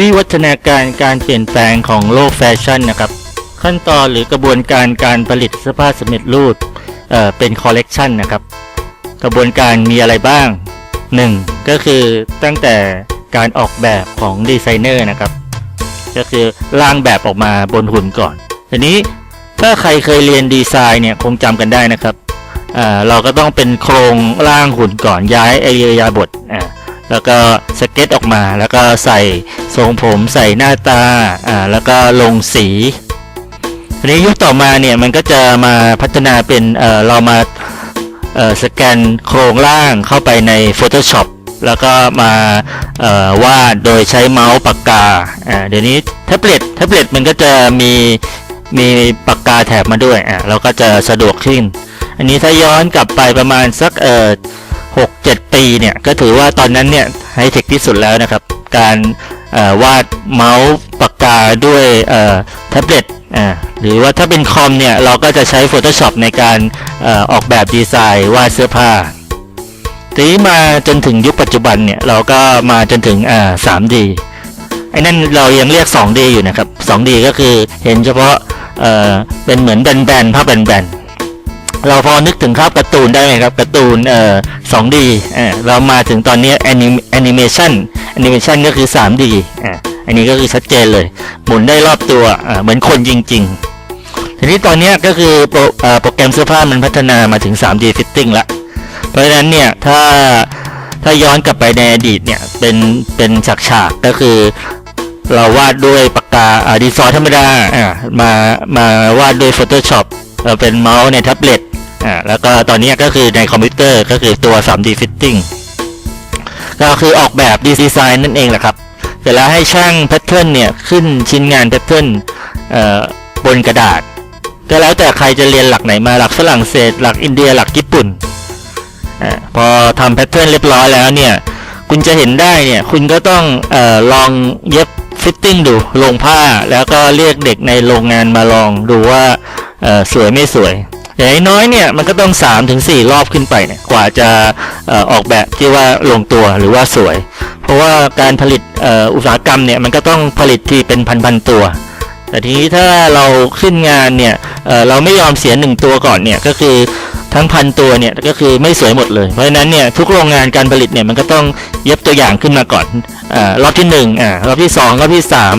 วิวัฒนาการการเปลี่ยนแปลงของโลกแฟชั่นนะครับ ขั้นตอนหรือกระบวนการการผลิตเสื้อผ้าสำเร็จรูปเเป็นคอลเลกชันนะครับ กระบวนการมีอะไรบ้าง 1. ก็คือตั้งแต่การออกแบบของดีไซเนอร์นะครับ ก็คือร่างแบบออกมาบนหุ่นก่อน ทีนี้ถ้าใครเคยเรียนดีไซน์เนี่ยคงจำกันได้นะครับเราก็ต้องเป็นโครงร่างหุ่นก่อนย้ายไอเดียาบทอ่า แล้วก็สเก็ตออกมา แล้วก็ใส่ทรงผมใส่หน้าตาอ่าแล้วก็ลงสีทีนี้ยุคต่อมาเนี่ยมันก็จะมาพัฒนาเป็นเอ่อเรามาเอ่อสแกนโครงร่างเข้าไปใน Photoshop แล้วก็มาเอ่อวาดโดยใช้เมาส์ปากกาอ่าเดี๋ยวนี้แท็บเล็ตแท็บเล็ตมันก็จะมีมีปากกาแถบมาด้วยอ่าเราก็จะสะดวกขึ้น อันนี้ถ้าย้อนกลับไปประมาณสักเอ่อ หกเจ็ดปีเนี่ย ก็ถือว่าตอนนั้นเนี่ยไฮเทคที่สุดแล้วนะครับ การวาดเมาส์ปากกาด้วยแท็บเล็ตอ่าหรือว่าถ้าเป็นคอมเนี่ย เราก็จะใช้ Photoshop ในการอออกแบบดีไซน์วาดเสื้อผ้าทีนี้มาจนถึงยุคปัจจุบันเนี่ย เราก็มาจนถึงอ่า 3D ไอ้นั่นเรายังเรียก 2D อยู่นะครับ 2D ก็คือเห็นเฉพาะเออเป็นเหมือนแบนๆภาพแบนๆ เราพอนึกถึงภาพการ์ตูนได้ไหมครับการ์ตูนเอ่อ 2D อ่าเรามาถึงตอนนี้แอนิแอนิเมชันแอนิเมชันก็คือ 3D อ่าอันนี้ก็คือชัดเจนเลย หมุนได้รอบตัวอ่าเหมือนคนจริง ๆ ทีนี้ตอนนี้ก็คือโปรโปรแกรมเสื้อผ้ามันพัฒนามาถึง 3D fitting ละเพราะฉะนั้นเนี่ยถ้าถ้าย้อนกลับไปในอดีตเนี่ยเป็นเป็นฉากฉากๆก็คือเราวาดด้วยปากกาดีซอร์ธรรมดาอ่ามามาวาดด้วย Photoshop เอ่อเป็นเมาส์ในแท็บเล็ต อ่าแล้วก็ตอนนี้ก็คือในคอมพิวเตอร์ก็คือตัว 3D Fitting ก็คือออกแบบดีไซน์นั่นเองแหละครับ เสร็จแล้วให้ช่างแพทเทิร์นเนี่ยขึ้นชิ้นงานแพทเทิร์นบนกระดาษ ก็แล้วแต่ใครจะเรียนหลักไหนมาหลักฝรั่งเศส หลักอินเดียหลักญี่ปุ่นอพอทำแพทเทิร์นเรียบร้อยแล้วเนี่ย คุณจะเห็นได้เนี่ย คุณก็ต้องอลองเย็บฟิตติ้งดูลงผ้าแล้วก็เรียกเด็กในโรงงานมาลองดูว่าสวยไม่สวย อย่างน้อยเนี่ยมันก็ต้อง3าถึงสรอบขึ้นไปเนี่ยกว่าจะออกแบบที่ว่าลงตัวหรือว่าสวย เพราะว่าการผลิตอุตสาหกรรมเนี่ยมันก็ต้องผลิตที่เป็นพันๆตัว แต่ทีนี้ถ้าเราขึ้นงานเนี่ยเเราไม่ยอมเสียหนึ่งตัวก่อนเนี่ยก็คือทั้งพันตัวเนี่ยก็คือไม่สวยหมดเลยเพราะฉะนั้นเนี่ยทุกโรงงานการผลิตเนี่ยมันก็ต้องเย็บตัวอย่างขึ้นมาก่อนอรอบที่หนึ่งอ่ารอบที่สองรอบที่สาม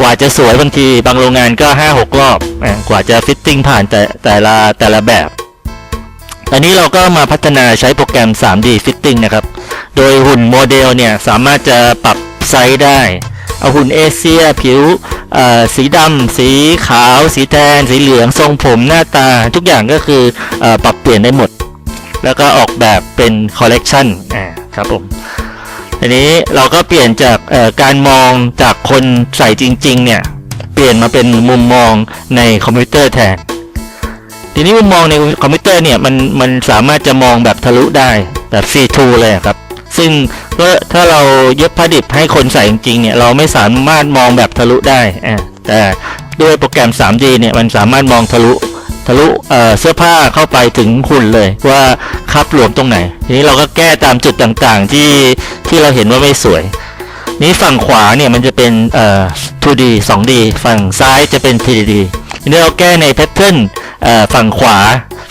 กว่าจะสวยบางทีบางโรงงานก็ห้าหกรอบกว่าจะฟิตติ้งผ่านแต่แต่ละแต่ละแบบตอนนี้เราก็มาพัฒนาใช้โปรแกรม 3D Fitting นะครับ โดยหุ่นโมเดลเนี่ยสามารถจะปรับไซส์ได้ เอาหุ่นเอเชีย ผิวสีดำ สีขาว สีแทนสีเหลือง ทรงผมหน้าตา ทุกอย่างก็คือออปรับเปลี่ยนได้หมด แล้วก็ออกแบบเป็นคอลเลกชันอ่าครับผม ทีนี้เราก็เปลี่ยนจากการมองจากคนใส่จริง ๆ เนี่ย เปลี่ยนมาเป็นมุมมองในคอมพิวเตอร์แทนทีนี้มุมมองในคอมพิวเตอร์เนี่ยมันมันสามารถจะมองแบบทะลุได้แบบ C2 เลยครับ ซึ่งก็ถ้าเราเย็บผ้าดิบให้คนใส่จริงๆเนี่ยเราไม่สามารถมองแบบทะลุได้แต่ด้วยโปรแกรม 3D เนี่ยมันสามารถมองทะลุ ทะลุเเสื้อผ้าเข้าไปถึงหุ่นเลยว่าคับหลวมตรงไหน ทีนี้เราก็แก้ตามจุดต่างๆที่ที่เราเห็นว่าไม่สวย นี้ฝั่งขวาเนี่ยมันจะเป็นเอ่อ 2D 2D ฝั่งซ้ายจะเป็น 3D ทีนี้เราแก้ในแพทเทิร์นฝั่งขวา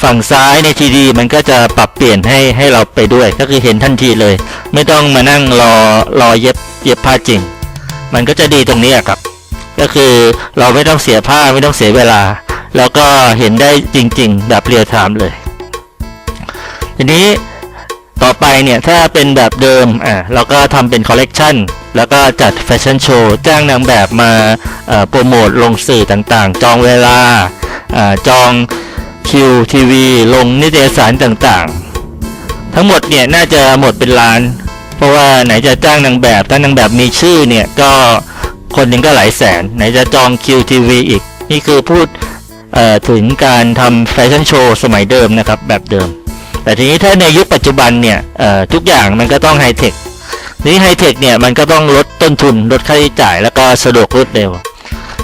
ฝั่งซ้ายใน 3D มันก็จะปรับเปลี่ยนให้ให้เราไปด้วย ก็คือเห็นทันทีเลย ไม่ต้องมานั่งรอรอเย็บเย็บผ้าจริง มันก็จะดีตรงนี้ครับ ก็คือเราไม่ต้องเสียผ้าไม่ต้องเสียเวลา แล้วก็เห็นได้จริง ๆ แบบเรียลไทม์เลย ทีนี้ต่อไปเนี่ย ถ้าเป็นแบบเดิมอะเราก็ทำเป็นคอลเลกชันแล้วก็จัดแฟชั่นโชว์จ้างนางแบบมาโปรโมทลงสื่อต่างๆ จองเวลาอาจองคิวทีวีลงนิตยสารต่างๆ ทั้งหมดเนี่ยน่าจะหมดเป็นล้าน เพราะว่าไหนจะจ้างนางแบบ ถ้านางแบบมีชื่อเนี่ยก็คนหนึ่งก็หลายแสน ไหนจะจองคิวทีวีอีก นี่คือพูด ถึงการทำแฟชั่นโชว์สมัยเดิมนะครับแบบเดิม แต่ทีนี้ถ้าในยุคปัจจุบันเนี่ยทุกอย่างมันก็ต้องไฮเทคนี้ไฮเทคเนี่ยมันก็ต้องลดต้นทุนลดค่าใช้จ่าย แล้วก็สะดวกรวดเร็ว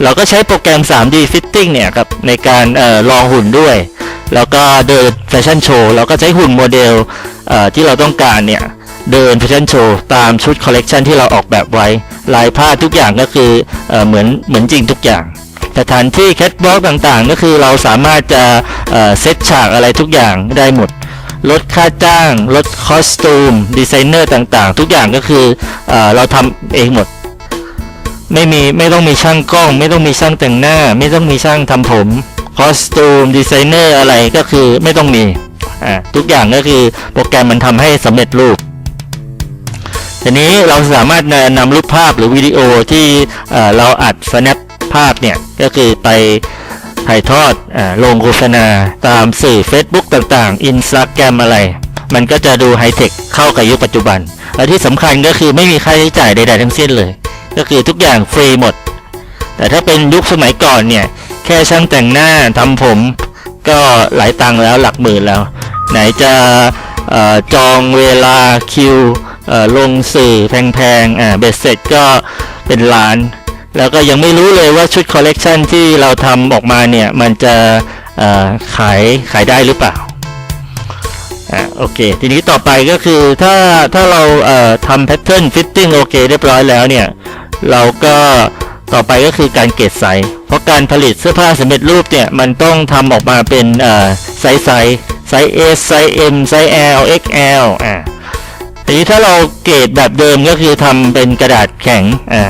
เราก็ใช้โปรแกรม 3D Fitting เนี่ยครับในการออลองหุ่นด้วย แล้วก็เดินแฟชั่นโชว์เราก็ใช้หุ่นโมเดลเที่เราต้องการเนี่ยเดินแฟชั่นโชว์ตามชุดคอลเลกชันที่เราออกแบบไว้ลายผ้าทุกอย่างก็คือเอเหมือนเหมือนจริงทุกอย่าง สถานที่แคทวอล์กต่างๆ ก็คือเราสามารถจะเซตฉากอะไรทุกอย่างได้หมดลดค่าจ้าง ลดคอสตูม ดีไซเนอร์ต่างๆ ทุกอย่างก็คือเอเราทำเองหมด ไม่มีไม่ต้องมีช่างกล้อง ไม่ต้องมีช่างแต่งหน้า ไม่ต้องมีช่างทำผม คอสตูม ดีไซเนอร์อะไรก็คือไม่ต้องมีอ่าทุกอย่างก็คือโปรแกรมมันทำให้สำเร็จรูปทีนี้เราสามารถนำรูปภาพหรือวิดีโอที่เอ่อเราอัด snap ภาพเนี่ย ก็คือไปถ่ายทอดอลงโฆษณาตามสื่อ Facebook ต่างๆ Instagram อะไร มันก็จะดูไฮเทคเข้ากับยุคปัจจุบัน และที่สำคัญก็คือไม่มีค่าใช้จ่ายใดๆทั้งสิ้นเลย ก็คือทุกอย่างฟรีหมด แต่ถ้าเป็นยุคสมัยก่อนเนี่ย แค่ช่างแต่งหน้าทำผม ก็หลายตังแล้วหลักหมื่นแล้ว ไหนจะอจองเวลาคิวลงสื่อแพงๆเบ็ดเสร็จก็เป็นล้าน แล้วก็ยังไม่รู้เลยว่าชุดคอลเลกชันที่เราทำออกมาเนี่ย มันจะขายขายได้หรือเปล่าอ่าโอเค ทีนี้ต่อไปก็คือถ้าถ้าเราทำแพทเทิร์นฟิตติ้งโอเคเรียบร้อยแล้วเนี่ย เราก็ต่อไปก็คือการเกตไซส์เพราะการผลิตเสื้อผ้าสำเร็จรูปเนี่ย มันต้องทำออกมาเป็นไซส์ไซส์ไซส์ S ไซส์ M ไซส์ L XL อ่าทีนี้ถ้าเราเกรดแบบเดิมก็คือทำเป็นกระดาษแข็งอ่า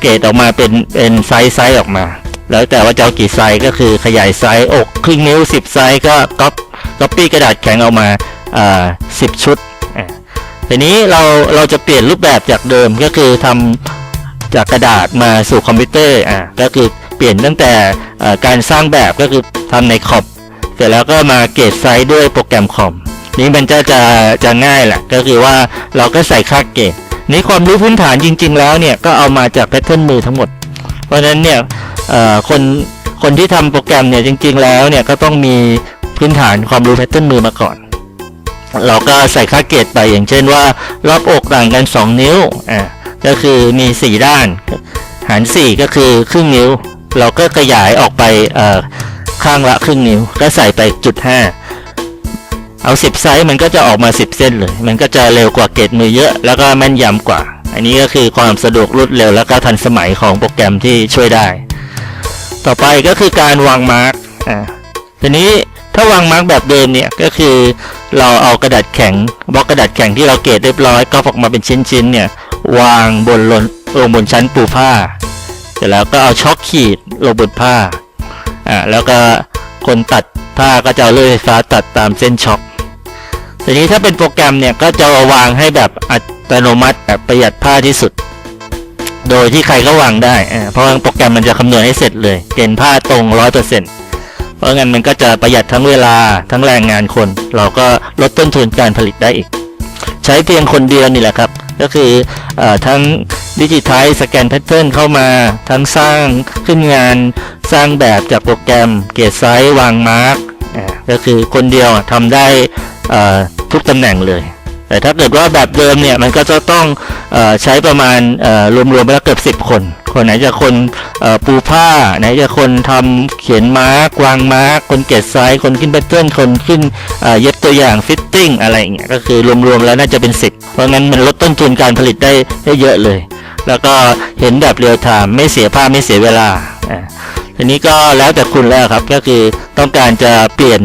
เกรดออกมาเป็นเป็นไซส์ไซส์ออกมา แล้วแต่ว่าจะเอากี่ไซส์ก็คือขยายไซส์อกครึ่งนิ้ว 10 ไซส์ก็ก๊อปก๊อปปี้กระดาษแข็งออกมาอ่า10ชุดอ่าทีนี้เราเราจะเปลี่ยนรูปแบบจากเดิมก็คือทำจากกระดาษมาสู่คอมพิวเตอร์อะก็คือเปลี่ยนตั้งแต่อ่อการสร้างแบบก็คือทำในคอมเสร็จแล้วก็มาเกรดไซส์ด้วยโปรแกรมคอมนี่มันจะจะจะง่ายแหละก็คือว่าเราก็ใส่ค่าเกรด นี่ความรู้พื้นฐานจริง ๆ แล้วเนี่ยก็เอามาจากแพทเทิร์นมือทั้งหมด เพราะฉะนั้นเนี่ยคนคนที่ทำโปรแกรมเนี่ยจริง ๆ แล้วเนี่ยก็ต้องมีพื้นฐานความรู้แพทเทิร์นมือมาก่อน เราก็ใส่ค่าเกรดไปอย่างเช่นว่า รอบอกต่างกัน 2 นิ้วอ่าก็คือมี 4 ด้าน หาร 4 ก็คือครึ่งนิ้ว เราก็ขยายออกไปข้างละครึ่งนิ้ว ก็ใส่ไปจุด5 เอา 10 ไซส์มันก็จะออกมา 10 เส้นเลย มันก็จะเร็วกว่าเกรดมือเยอะ แล้วก็แม่นยำกว่า อันนี้ก็คือความสะดวกรวดเร็วแล้วก็ทันสมัยของโปรแกรมที่ช่วยได้ ต่อไปก็คือการวางมาร์กอ่าทีนี้ถ้าวางมาร์กแบบเดิมเนี่ยก็คือเราเอากระดาษแข็งบล็อกกระดาษแข็งที่เราเกรดเรียบร้อยก็ออกมาเป็นชิ้นๆเนี่ยวางบนลนลงบนชั้นปูผ้า เสร็จแล้วก็เอาช็อคขีดลงบนผ้าอ่าแล้วก็คนตัดผ้าก็จะเอาเลื่อยไฟฟ้าตัดตามเส้นช็อค ทีนี้ถ้าเป็นโปรแกรมเนี่ยก็จะวางให้แบบอัตโนมัติแบบประหยัดผ้าที่สุด โดยที่ใครก็วางได้ เพราะว่าโปรแกรมมันจะคำนวณให้เสร็จเลย เกณฑ์ผ้าตรงร้อยเปอร์เซ็นต์เพราะงั้นมันก็จะประหยัดทั้งเวลาทั้งแรงงานคน เราก็ลดต้นทุนการผลิตได้อีก ใช้เพียงคนเดียวนี่แหละครับ ก็คืออทั้งดิจิทัลสแกนแพทเทิร์นเข้ามา ทั้งสร้างขึ้นงานสร้างแบบจากโปรแกรม เกตไซส์วางมาร์กก็คือคนเดียวทำได้อ่อ ทุกตำแหน่งเลย แต่ถ้าเกิดว่าแบบเดิมเนี่ยมันก็จะต้องอใช้ประมาณรวมๆไปแล้วเกือบ10 คน คนไหนจะคนปูผ้า ไหนจะคนทำเขียนมาร์กวางมาร์กคนเกตไซส์คนขึ้นแพทเทิร์นคนขึ้นเย็บตัวอย่างฟิตติ้งอะไรอย่างเงี้ยก็คือรวมๆแล้วน่าจะเป็น 10 เพราะงั้นมันลดต้นทุนการผลิตได้ได้เยอะเลย แล้วก็เห็นแบบเรียลไทม์ไม่เสียผ้าไม่เสียเวลาอ่าทีนี้ก็แล้วแต่คุณแล้วครับก็คือต้องการจะเปลี่ยน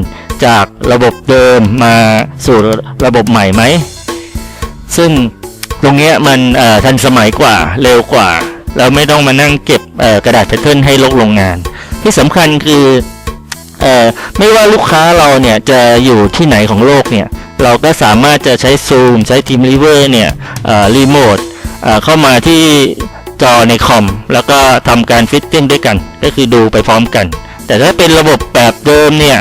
จากระบบเดิมมาสู่ระบบใหม่ไหม ซึ่งตรงนี้มันทันสมัยกว่าเร็วกว่า เราไม่ต้องมานั่งเก็บกระดาษแพทเทิร์นให้ลกโรงงาน ที่สำคัญคือไม่ว่าลูกค้าเราเนี่ยจะอยู่ที่ไหนของโลกเนี่ย เราก็สามารถจะใช้ซูมใช้ทีมรีเวอร์เนี่ยรีโมทเข้ามาที่จอในคอม แล้วก็ทำการฟิตติ้งด้วยกัน ก็คือดูไปพร้อมกัน แต่ถ้าเป็นระบบแบบเดิมเนี่ย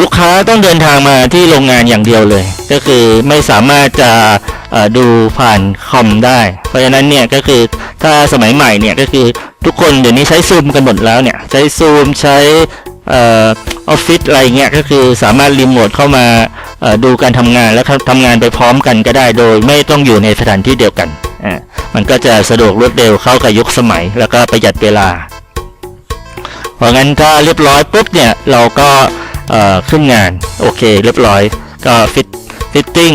ลูกค้าต้องเดินทางมาที่โรงงานอย่างเดียวเลย ก็คือไม่สามารถจะดูผ่านคอมได้ เพราะฉะนั้นเนี่ยก็คือถ้าสมัยใหม่เนี่ยก็คือทุกคนเดี๋ยวนี้ใช้ซูมกันหมดแล้วเนี่ยใช้ซูมใช้ออฟฟิศอะไรเงี้ยก็คือสามารถรีโมทเข้ามาดูการทำงานและทำงานไปพร้อมกันก็ได้โดยไม่ต้องอยู่ในสถานที่เดียวกันอ่ามันก็จะสะดวกรวดเร็วเข้ากับยุคสมัย แล้วก็ประหยัดเวลา เพราะงั้นถ้าเรียบร้อยปุ๊บเนี่ยเราก็ ขึ้นงาน โอเค เรียบร้อย ก็ฟิตฟิตติ้ง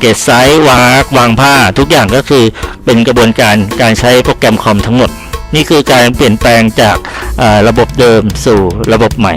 เกตไซส์วางอาร์ควางผ้าทุกอย่างก็คือเป็นกระบวนการการใช้โปรแกรมคอมทั้งหมด นี่คือการเปลี่ยนแปลงจากระบบเดิมสู่ระบบใหม่